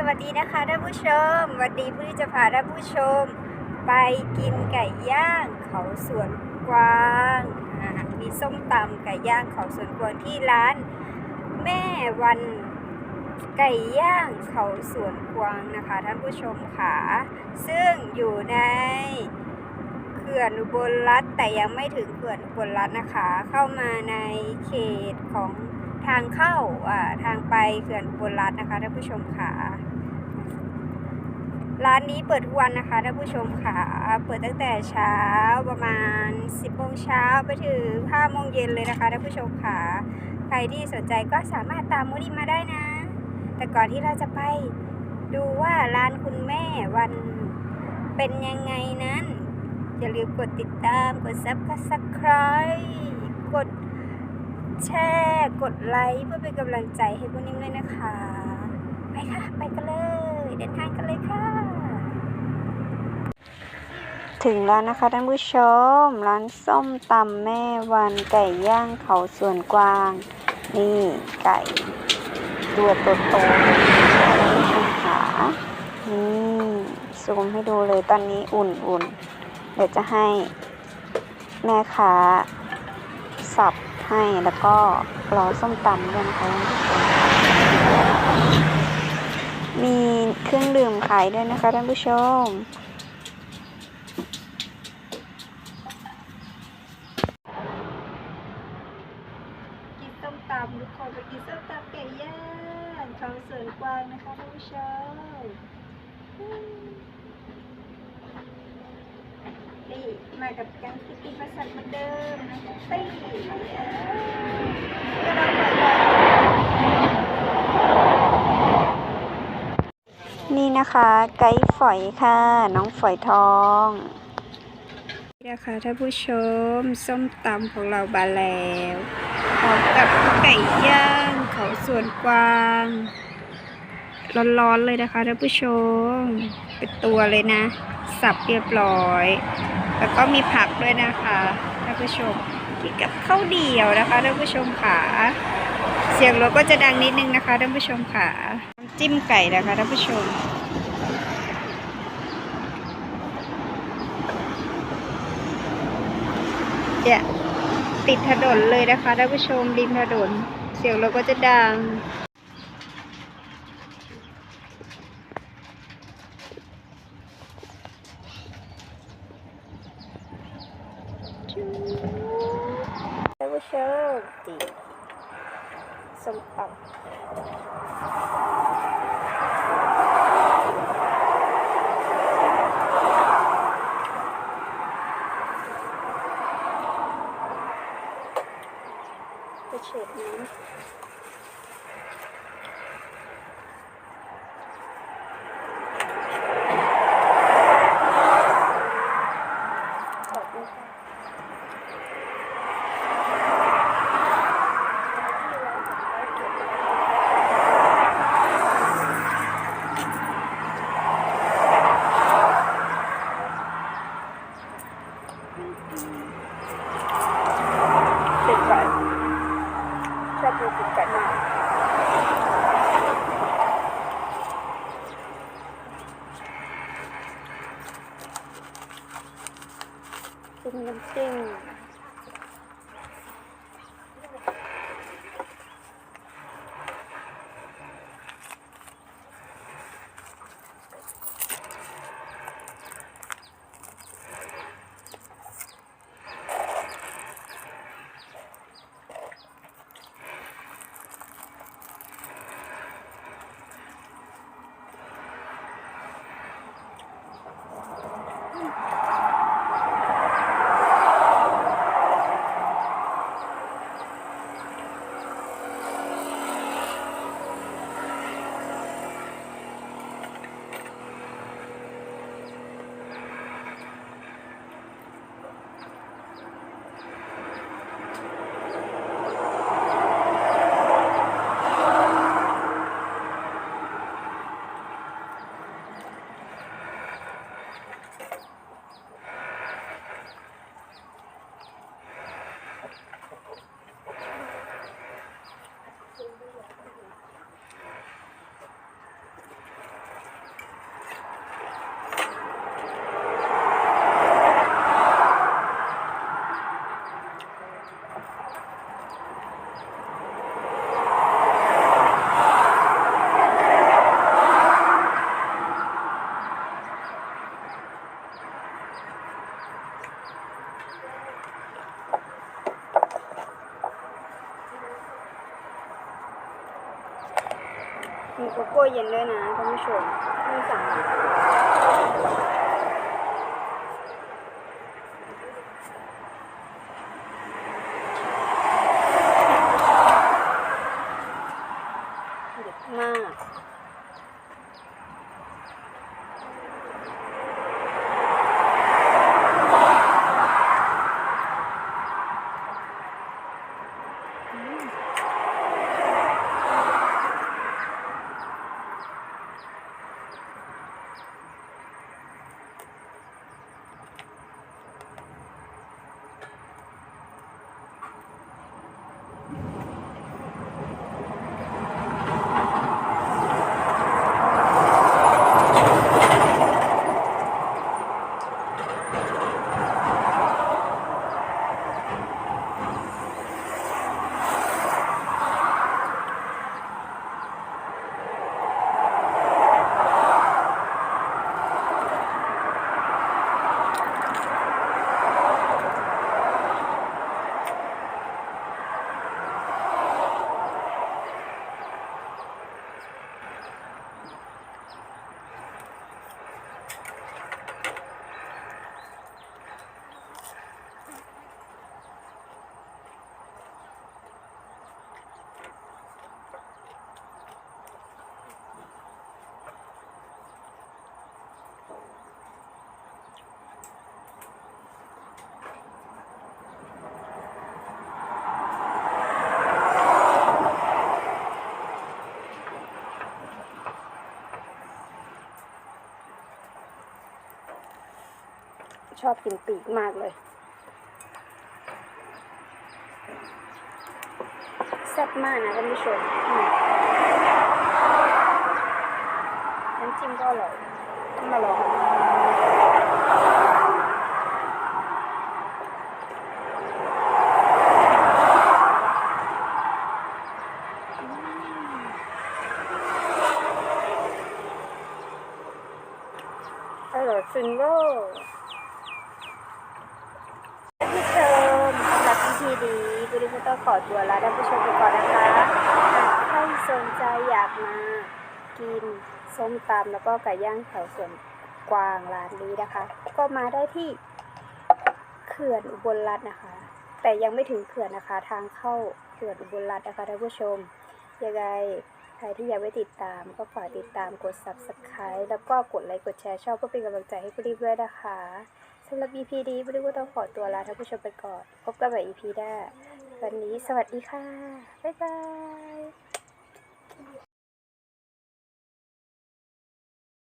สวัสดีนะคะท่านผู้ชม วันนี้ผู้ที่จะพาท่านผู้ชม ไปกินไก่ย่างเขาสวนกวางมีส้มตำไก่ย่างเขาสวนกวางที่ร้าน แม่วันไก่ย่างเขาสวนกวางนะคะท่านผู้ชมค่ะซึ่งอยู่ในเขื่อนอุบลรัฐแต่ยังไม่ถึงเขื่อนอุบลรัฐนะคะ เข้ามาในเขตของทางเข้าอ่าทางไปเขื่อนอุบลรัฐนะคะท่านผู้ชมค่ะ ร้านนี้เปิดทุกวันนะคะท่านผู้ชมค่ะ เปิดตั้งแต่เช้าประมาณ 10โมงเช้าไปถึง5โมงเย็นเลยนะคะท่านผู้ชมค่ะ ใครที่สนใจก็สามารถตามมูดีมาได้นะ แต่ก่อนที่เราจะไปดูว่าร้านคุณแม่วันเป็นยังไงนั้น อย่าลืมกดติดตามกดซับกดซับครกดแชร์กดไลค์เพื่อเป็นกำลังใจให้พวกนิ่มด้วยนะคะ ไปค่ะ ไปกันเลย เดินทางกันเลยค่ะ ถึงแล้วนะคะท่านผู้ชม ร้านส้มตำแม่วันไก่ย่างเขาสวนกวาง นี่ไก่ ตัวโตๆเลยท่านผู้ชมขานี่ซูมให้ดูเลยตอนนี้อุ่นๆ เดี๋ยวจะให้แม่ค้าสับให้แล้วก็รอส้มตำด้วยนะคะท่านผู้ชมมีเครื่องดื่มขายด้วยนะคะท่านผู้ชม กินส้มตำทุกคนไปกินส้มตำไก่ย่างเขาสวนกวางนะคะท่านผู้ชมอืมนี่ มากับแกังคิตตี้ประสันเหมือนเดิมนะคะตี้ก็เราเปิดนี่นะคะ ไก่ฝอยค่ะ น้องฝอยทองนี่นะคะท่านผู้ชม ส้มตำของเราบาแล้วพร้อมกับไก่ย่างเขาสวนกวาง ร้อนๆเลยนะคะท่านผู้ชม เป็นตัวเลยนะ สับเรียบร้อย แล้วก็มีผักด้วยนะคะท่านผู้ชมกินกับข้าวเดียวนะคะท่านผู้ชมค่ะเสียงรถก็จะดังนิดนึงนะคะท่านผู้ชมค่ะจิ้มไก่นะคะท่านผู้ชมเนี่ยติดถนนเลยนะคะท่านผู้ชมริมถนนเสียงเราก็จะดัง ท่านผู้ชม ตีส้มตำไปเฉดนี้ำขอบคุณค่ะ ติดไก่ชอบดูติดไก่มาก กินน้ มีโกโก้เย็นด้วยนะท่านผู้ชมไม่สั่ง ชอบกินปีกมากเลยแซ่บมากนะท่านผู้ชมน้ำจิ้มก็อร่อยต้องมาลองอร่อยฟินเวอร์ท่านผู้ชมสำหรับพิธีนี้บุรี ก็ขอตัวลาท่านผู้ชมไปก่อนนะคะหากใครสนใจอยากมากินส้มตำแล้วก็ไก่ย่างแถวสวนกวางร้านนี้นะคะ ก็มาได้ที่เขื่อนอุบลรัตน์นะคะ แต่ยังไม่ถึงเขื่อนนะคะ ทางเข้าเขื่อนอุบลรัตน์นะคะท่านผู้ชมยังไงใครที่ยากไปติดตามก็ฝากติดตามกด subscribe แล้วก็กดไลค์กดแชร์ชอบเพื่อเป็นกำลังใจให้บุรีด้วยนะคะสำหรับ EP นี้บุรีก็ต้องขอตัวลาท่านผู้ชมไปก่อน พบกันใหม่ EP หน้า วันนี้สวัสดีค่ะ บ๊ายบาย